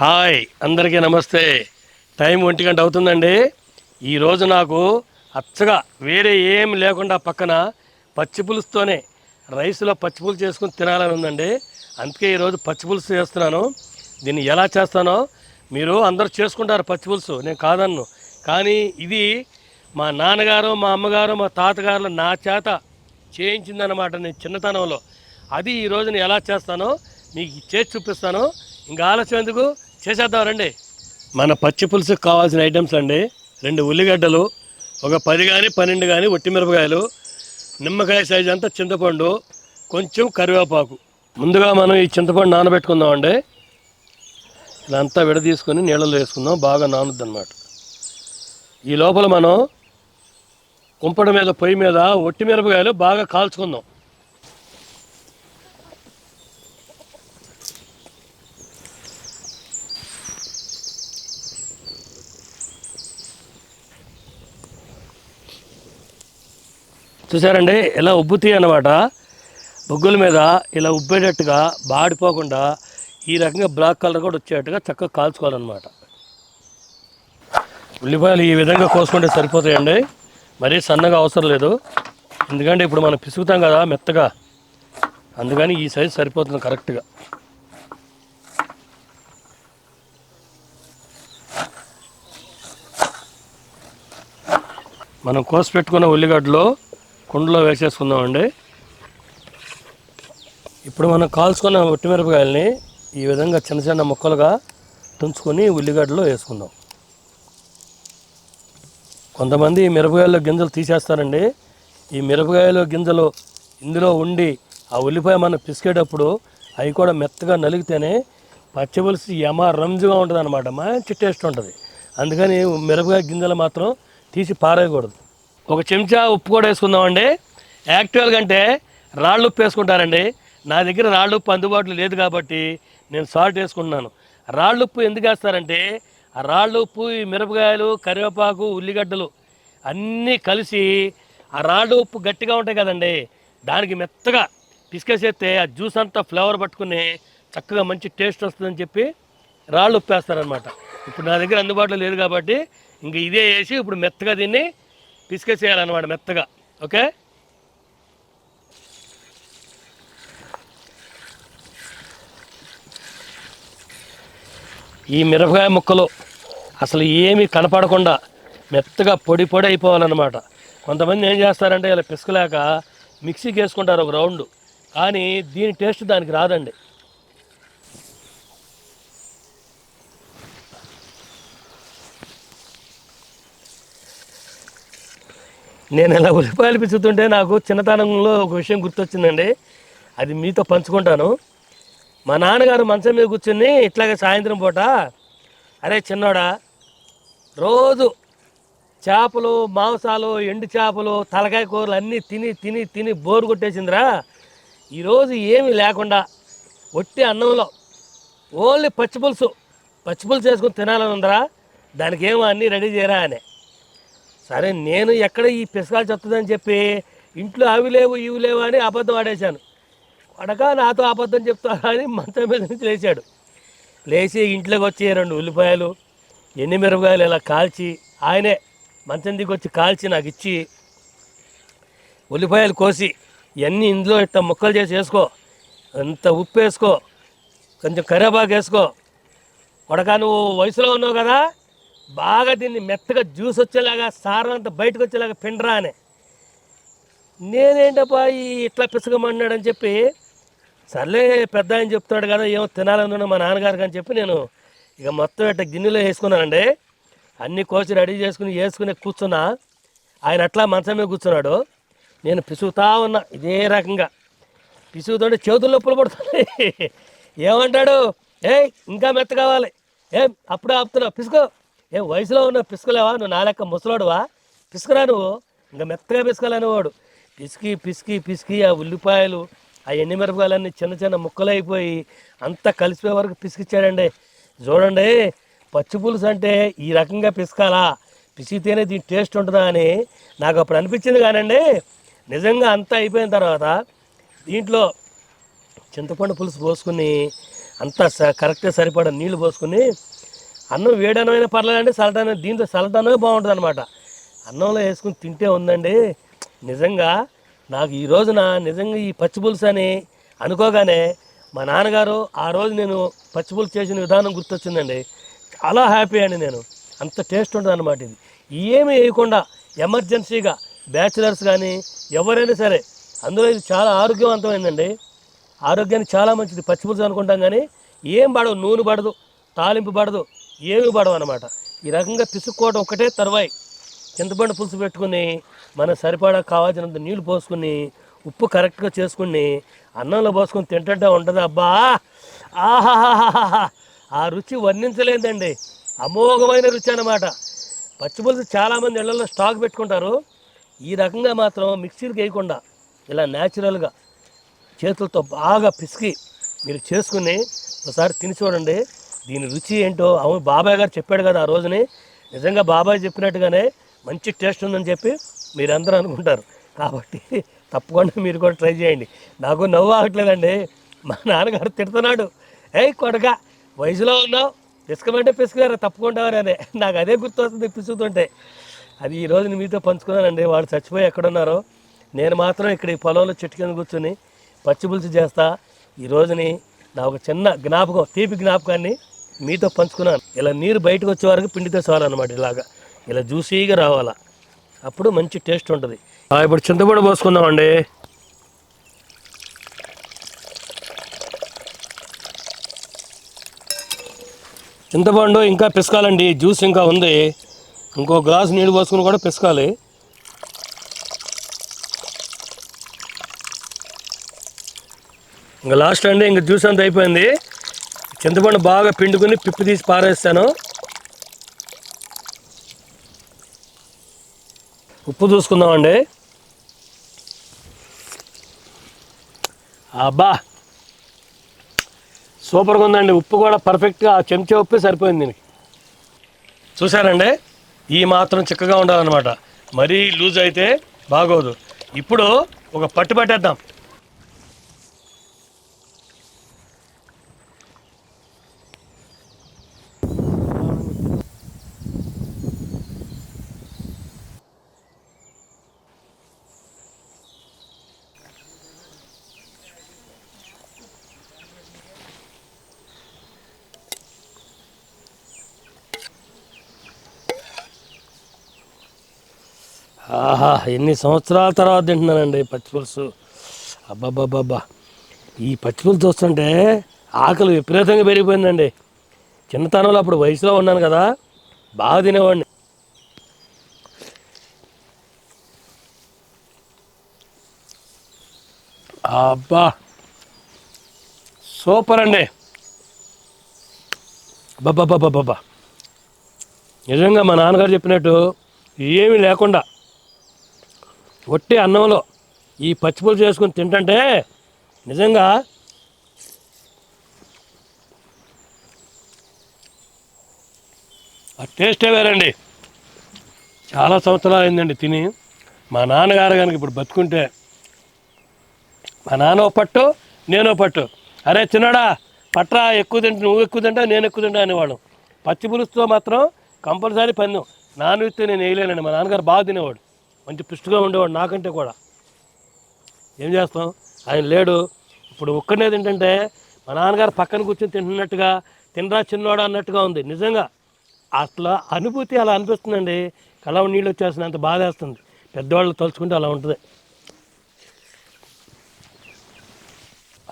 Hi అందరికీ నమస్తే. Time ఒంటి గంట అవుతుందండి. ఈరోజు నాకు అచ్చగా వేరే ఏం లేకుండా పక్కన పచ్చి పులుసుతోనే రైస్లో పచ్చి పులుసు చేసుకుని తినాలని ఉందండి. అందుకే ఈరోజు పచ్చి పులుసు చేస్తున్నాను. దీన్ని ఎలా చేస్తానో మీరు అందరూ చేసుకుంటారు పచ్చి పులుసు నేను కాదన్ను. కానీ ఇది మా నాన్నగారు మా అమ్మగారు మా తాతగారు నా చేత చేయించిందనమాట నేను చిన్నతనంలో. అది ఈ రోజున ఎలా చేస్తానో మీకు చేసి చూపిస్తాను. ఇంకా ఆలస్యం ఎందుకు? చేసేద్దాం రండి. మన పచ్చి పులుసుకు కావాల్సిన ఐటమ్స్ అండి. రెండు ఉల్లిగడ్డలు ఒక పది కానీ పన్నెండు కానీ మిరపకాయలు నిమ్మకాయ సైజు అంతా చింతపండు కొంచెం కరివేపాకు. ముందుగా మనం ఈ చింతపండు నానబెట్టుకుందామండి. ఇలా అంతా విడదీసుకొని నీళ్ళలో వేసుకుందాం బాగా నానుద్ది అనమాట ఈ లోపల మనం కుంపడ మీద పొయ్యి మీద ఒట్టి మిరపకాయలు బాగా కాల్చుకుందాం. చూసారండి ఇలా ఉబ్బుతాయి అన్నమాట. బొగ్గుల మీద ఇలా ఉబ్బేటట్టుగా బాడిపోకుండా ఈ రకంగా బ్లాక్ కలర్ కూడా వచ్చేట్టుగా చక్కగా కాల్చుకోవాలన్నమాట. ఉల్లిపాయలు ఈ విధంగా కోసుకుంటే సరిపోతాయండి. మరీ సన్నగా అవసరం లేదు. ఎందుకంటే ఇప్పుడు మనం పిసుకుతాం కదా మెత్తగా. అందుకని ఈ సైజు సరిపోతుంది కరెక్ట్గా. మనం కోసి పెట్టుకున్న ఉల్లిగడ్డలు కుండలో వేసేసుకుందామండి. ఇప్పుడు మనం కాల్చుకున్న ఒట్టిమిరపకాయలని ఈ విధంగా చిన్న చిన్న ముక్కలుగా తుంచుకొని ఉల్లిగడ్డలో వేసుకుందాం. కొంతమంది ఈ మిరపకాయల్లో గింజలు తీసేస్తారండి. ఈ మిరపకాయలో గింజలు ఇందులో ఉండి ఆ ఉల్లిపాయ మనం పిసికేటప్పుడు అవి కూడా మెత్తగా నలిగితేనే పచ్చిపులుసు యమ రంజుగా ఉంటుంది అనమాట మంచి టేస్ట్ ఉంటుంది. అందుకని మిరపకాయ గింజలు మాత్రం తీసి పారేయకూడదు. ఒక చెంచా ఉప్పు కూడా వేసుకుందామండి. యాక్చువల్గా కంటే రాళ్ళు ఉప్పు వేసుకుంటారండి. నా దగ్గర రాళ్ళు ఉప్పు అందుబాటులో లేదు కాబట్టి నేను సాల్ట్ వేసుకుంటున్నాను. రాళ్ళు ఉప్పు ఎందుకు వేస్తారంటే ఆ రాళ్ళు ఉప్పు ఈ మిరపకాయలు కరివేపాకు ఉల్లిగడ్డలు అన్నీ కలిసి ఆ రాళ్ళు ఉప్పు గట్టిగా ఉంటాయి కదండి. దానికి మెత్తగా పిసికేసేస్తే ఆ జ్యూస్ అంతా ఫ్లేవర్ పట్టుకుని చక్కగా మంచి టేస్ట్ వస్తుందని చెప్పి రాళ్ళు ఉప్పు వేస్తారనమాట ఇప్పుడు నా దగ్గర అందుబాటులో లేదు కాబట్టి ఇంక ఇదే వేసి ఇప్పుడు మెత్తగా దీన్ని పిసికేసేయాలన్నమాట మెత్తగా ఓకే? ఈ మిరపకాయ ముక్కలు అసలు ఏమీ కనపడకుండా మెత్తగా పొడి పొడి అయిపోవాలన్నమాట. కొంతమంది ఏం చేస్తారంటే ఇలా పిసుకలేక మిక్సీకి వేసుకుంటారు ఒక రౌండ్. కానీ దీని టేస్ట్ దానికి రాదండి. నేను ఇలా ఉల్లిపాయలు పిచ్చుతుంటే నాకు చిన్నతనంలో ఒక విషయం గుర్తొచ్చిందండి. అది మీతో పంచుకుంటాను. మా నాన్నగారు మంచం మీద కూర్చుని ఇట్లాగే సాయంత్రం పూట అరే చిన్నోడా రోజు చేపలు మాంసాలు ఎండు చేపలు తలకాయ కూరలు అన్నీ తిని తిని తిని బోరు కొట్టేసిందిరా. ఈరోజు ఏమీ లేకుండా ఒట్టి అన్నంలో ఓన్లీ పచ్చిపులుసు పచ్చిపులుసు వేసుకొని తినాలని ఉందిరా. దానికి ఏమో అన్నీ రెడీ చేయరా అని. సరే నేను ఎక్కడ ఈ పిసకాలు చెత్తదని చెప్పి ఇంట్లో అవి లేవు ఇవి లేవు అని అబద్ధం ఆడేశాను. కొడక నాతో అబద్ధం చెప్తారా అని మంచం మీద నుంచి లేచాడు. లేచి ఇంట్లోకి వచ్చి రెండు ఉల్లిపాయలు ఎన్ని మిరపకాయలు ఇలా కాల్చి ఆయనే మంచం దిగి వచ్చి కాల్చి నాకు ఇచ్చి ఉల్లిపాయలు కోసి ఇవన్నీ ఇందులో ఇట్ట ముక్కలు చేసి వేసుకో అంత ఉప్పు వేసుకో కొంచెం కరేపాకు వేసుకో. కొడక నువ్వు వయసులో ఉన్నావు కదా? బాగా దీన్ని మెత్తగా జ్యూస్ వచ్చేలాగా సారం అంతా బయటకు వచ్చేలాగా పిండరా అని. నేనేంటబ్బా ఈ ఇట్లా పిసగమన్నాడని చెప్పి సర్లే పెద్ద ఆయన చెప్తాడు కదా ఏమో తినాలనున్నా మా నాన్నగారు అని చెప్పి నేను ఇక మొత్తం ఇట్లా గిన్నెలో వేసుకున్నానండి. అన్ని కోసి రెడీ చేసుకుని వేసుకుని కూర్చున్నా. ఆయన అట్లా మంచం మీద కూర్చున్నాడు. నేను పిసుగుతా ఉన్నా ఇదే రకంగా. పిసుగుతుంటే చేతుల్లో నొప్పులు పడుతుంది ఏమంటాడు? ఏయ్ ఇంకా మెత్త కావాలి. ఏం అప్పుడే ఆపుతున్నావు. పిసుకో. ఏ వయసులో ఉన్న పిసుకులేవా? నువ్వు నా లెక్క ముసలోడువా? పిసుకురా నువ్వు. ఇంకా మెత్తగా పిసుకాలనేవాడు. పిసికి పిసికి పిసికి ఆ ఉల్లిపాయలు ఆ ఎండుమిరపకాయలన్నీ చిన్న చిన్న ముక్కలు అయిపోయి అంతా కలిసిపోయే వరకు పిసికిచ్చాడండి. చూడండి పచ్చి పులుసు అంటే ఈ రకంగా పిసకాలా? పిసికితేనే దీని టేస్ట్ ఉంటుందా అని నాకు అప్పుడు అనిపించింది కానండి. నిజంగా అంతా అయిపోయిన తర్వాత దీంట్లో చింతపండు పులుసు పోసుకుని అంతా స కరెక్ట్గా సరిపడా నీళ్ళు పోసుకుని అన్నం వేడనమైన పర్లేదండి సలటన దీంతో సలటనమే బాగుంటుంది అనమాట అన్నంలో వేసుకుని తింటే ఉందండి. నిజంగా నాకు ఈ రోజున నిజంగా ఈ పచ్చి పులుసు అని అనుకోగానే మా నాన్నగారు ఆ రోజు నేను పచ్చి పులుసు చేసిన విధానం గుర్తొచ్చిందండి. చాలా హ్యాపీ అండి నేను. అంత టేస్ట్ ఉంటుంది అనమాట ఇది. ఏమీ వేయకుండా ఎమర్జెన్సీగా బ్యాచిలర్స్ కానీ ఎవరైనా సరే అందులో ఇది చాలా ఆరోగ్యవంతమైందండి. ఆరోగ్యానికి చాలా మంచిది. పచ్చిపులుసు అనుకుంటాం కానీ ఏం పడదు. నూనె పడదు. తాలింపు పడదు. ఏమి పడవు అనమాట ఈ రకంగా పిసుక్కోవడం ఒకటే తర్వాయి. చింతపండు పులుసు పెట్టుకుని మన సరిపడా కావాల్సినంత నీళ్ళు పోసుకుని ఉప్పు కరెక్ట్గా చేసుకుని అన్నంలో పోసుకొని తింటుంటే ఉంటుంది అబ్బా! ఆ రుచి వర్ణించలేదండి. అమోఘమైన రుచి అన్నమాట. పచ్చిపులుసు చాలామంది ఇళ్ళలో స్టాక్ పెట్టుకుంటారు. ఈ రకంగా మాత్రం మిక్సీకి వేయకుండా ఇలా న్యాచురల్గా చేతులతో బాగా పిసికి మీరు చేసుకుని ఒకసారి తిని చూడండి. దీని రుచి ఏంటో అవును బాబాయ్ గారు చెప్పాడు కదా ఆ రోజుని. నిజంగా బాబాయ్ చెప్పినట్టుగానే మంచి టేస్ట్ ఉందని చెప్పి మీరందరూ అనుకుంటారు. కాబట్టి తప్పకుండా మీరు కూడా ట్రై చేయండి. నాకు నవ్వు ఆగట్లేదండి. మా నాన్నగారు తిడుతున్నాడు. ఏయ్ కొడక వయసులో ఉన్నావు పిసుకమంటే పిసుకున్నారు తప్పకుండా అనే నాకు అదే గుర్తొస్తుంది పిసుకుతుంటే. అది ఈ రోజుని మీతో పంచుకున్నానండి. వాళ్ళు చచ్చిపోయి ఎక్కడున్నారో. నేను మాత్రం ఇక్కడ ఈ పొలంలో చెట్టు కింద కూర్చొని పచ్చి పులుసు చేస్తా. ఈ రోజుని నా ఒక చిన్న జ్ఞాపకం తీపి జ్ఞాపకాన్ని మీతో పంచుకున్నాను. ఇలా నీరు బయటకు వచ్చే వరకు పిండితే చాలన్నమాట ఇలాగా. ఇలా జ్యూసీగా రావాలా. అప్పుడు మంచి టేస్ట్ ఉంటుంది. ఇప్పుడు చింతపండు పోసుకుందామండి. చింతపండు ఇంకా పిసకాలండి. జ్యూస్ ఇంకా ఉంది. ఇంకో గ్లాస్ నీళ్ళు పోసుకుని కూడా పిసకాలి. ఇంకా లాస్ట్ అండి ఇంకా జ్యూస్ అంతా అయిపోయింది. చింతపండు బాగా పిండుకుని పిప్పి తీసి పారేస్తాను. ఉప్పు చూసుకుందామండి. అబ్బా! సూపర్గా ఉందండి. ఉప్పు కూడా పర్ఫెక్ట్గా ఆ చెంచా ఉప్పు సరిపోయింది దీనికి. చూసారండి ఈ మాత్రం చిక్కగా ఉండాలన్నమాట. మరీ లూజ్ అయితే బాగోదు. ఇప్పుడు ఒక పట్టు పట్టేద్దాం. ఆహా ఎన్ని సంవత్సరాల తర్వాత తింటున్నానండి పచ్చిపులుసు అబ్బాబ్బాబ్బా ఈ పచ్చిపులుసు చూస్తుంటే ఆకలి విపరీతంగా పెరిగిపోయిందండి. చిన్నతనంలో అప్పుడు వయసులో ఉన్నాను కదా బాగా తినేవాడిని. అబ్బా. సూపర్ అండి. బాబా నిజంగా మా నాన్నగారు చెప్పినట్టు ఏమీ లేకుండా ఒట్టి అన్నంలో ఈ పచ్చిపులుసు చేసుకుని తింటంటే నిజంగా ఆ టేస్టే వేరండి. చాలా సంవత్సరాలు అయిందండి తిని. మా నాన్నగారు కనుక ఇప్పుడు బతుకుంటే మా నాన్న ఓ పట్టు నేను ఓ పట్టు. అరే చిన్నడా పట్రా ఎక్కువ తింటు నువ్వు ఎక్కువ తింటా నేను ఎక్కువ తింటా అనేవాడు పచ్చి పులుసుతో మాత్రం కంపల్సరీ పన్ను నాన్ వెజ్ నేను వేయలేనండి. మా నాన్నగారు బాగా తినేవాడు. మంచి పుష్టిగా ఉండేవాడు నాకంటే కూడా. ఏం చేస్తాం? ఆయన లేడు. ఇప్పుడు ఒక్కనేది ఏంటంటే మా నాన్నగారు పక్కన కూర్చొని తింటున్నట్టుగా తినరా చిన్నవాడు అన్నట్టుగా ఉంది. నిజంగా అట్లా అనుభూతి అలా అనిపిస్తుందండి. కలవ నీళ్ళు వచ్చేస్తుంది అంత బాధ వేస్తుంది పెద్దవాళ్ళు తలుచుకుంటే అలా ఉంటుంది.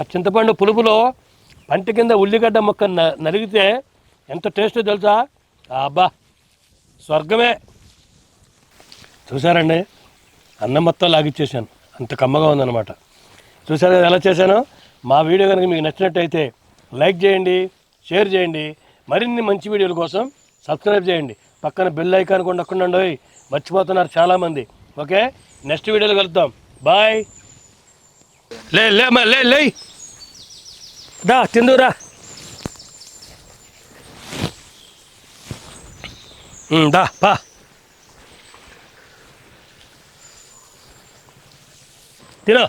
ఆ చింతపండు పులుపులో పంట కింద ఉల్లిగడ్డ మొక్క న- నలిగితే ఎంత టేస్ట్ తెలుసా? అబ్బా స్వర్గమే. చూసారండి అన్నం మొత్తం లాగిచ్చేసాను. అంత కమ్మగా ఉందన్నమాట. చూసారు ఎలా చేశాను? మా వీడియో కనుక మీకు నచ్చినట్టయితే లైక్ చేయండి షేర్ చేయండి మరిన్ని మంచి వీడియోల కోసం సబ్స్క్రైబ్ చేయండి. పక్కన బెల్ ఐకాన్ కూడా నొక్కండి మర్చిపోతున్నారు చాలామంది. ఓకే? నెక్స్ట్ వీడియోలో కలుద్దాం. బాయ్. లే లే మా లే లే. దా తిందురా దా పా. తినో